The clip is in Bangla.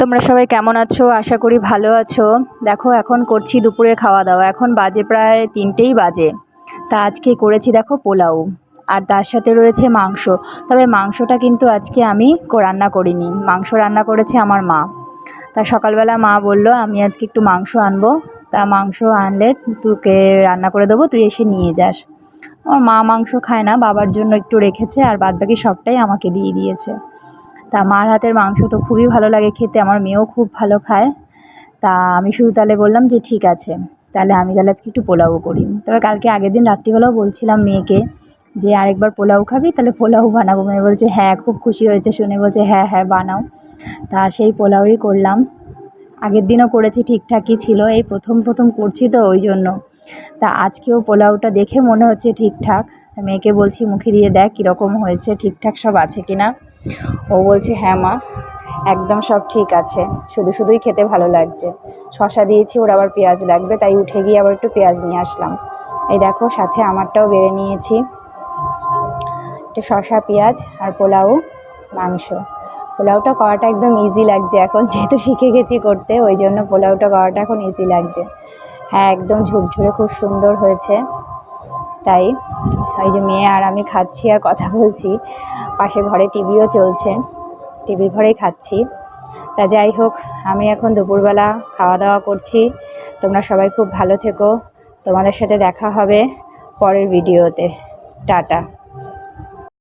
তোমরা সবাই কেমন আছো? আশা করি ভালো আছো। দেখো, এখন করছি দুপুরের খাওয়া দাওয়া এখন বাজে প্রায় তিনটেই বাজে। তা আজকে করেছি দেখো পোলাও। আর তার সাথে রয়েছে মাংস। তবে মাংসটা কিন্তু আজকে আমি রান্না করিনি। মাংস রান্না করেছে আমার মা। তা সকালবেলা মা বলল, আমি আজকে একটু মাংস আনব। তা মাংস আনলে তোকে রান্না করে দেবো, তুই এসে নিয়ে যাস। আমার মা মাংস খায় না, বাবার জন্য একটু রেখেছে, আর বাদবাকি সবটাই আমাকে দিয়ে দিয়েছে। তা মার হাতের মাংস তো খুবই ভালো লাগে খেতে, আমার মেয়েও খুব ভালো খায়। তা আমি শুধু তাহলে বললাম যে ঠিক আছে, তাহলে আমি তাহলে আজকে একটু পোলাও করি। তবে কালকে আগের দিন রাত্রিবেলাও বলছিলাম মেয়েকে যে আরেকবার পোলাও খাবি, তাহলে পোলাও বানাবো। মেয়ে বলছে হ্যাঁ খুব খুশি হয়েছে শুনে। বলছে হ্যাঁ হ্যাঁ বানাও। তা সেই পোলাওই করলাম। আগের দিনও করেছি, ঠিকঠাকই ছিল, এই প্রথম প্রথম করছি তো ওই জন্য। তা আজকেও পোলাওটা দেখে মনে হচ্ছে ঠিকঠাক। মেয়েকে বলছি, মুখে দিয়ে দেখ কীরকম হয়েছে, ঠিকঠাক সব আছে কি না ও বলছে হ্যাঁ মা, একদম সব ঠিক আছে। শুধু শুধুই খেতে ভালো লাগছে। শশা দিয়েছি, ওর আবার পেঁয়াজ লাগবে, তাই উঠে গিয়ে আবার একটু পেঁয়াজ নিয়ে আসলাম। এই দেখো, সাথে আমারটাও বেড়ে নিয়েছি। একটু শশা, পেঁয়াজ আর পোলাও, মাংস। পোলাওটা করাটা একদম ইজি লাগছে এখন, যেহেতু শিখে গেছি করতে, ওই জন্য পোলাওটা করাটা এখন ইজি লাগছে। হ্যাঁ একদম ঝুরঝুরে খুব সুন্দর হয়েছে। তাই ওই যে মেয়ে আর আমি খাচ্ছি আর কথা বলছি। পাশে ঘরে টিভিও চলছে। টিভি ঘরেই খাচ্ছি। তা যাই হোক, আমি এখন দুপুরবেলা খাওয়া দাওয়া করছি। তোমরা সবাই খুব ভালো থেকো। তোমাদের সাথে দেখা হবে পরের ভিডিওতে। টাটা।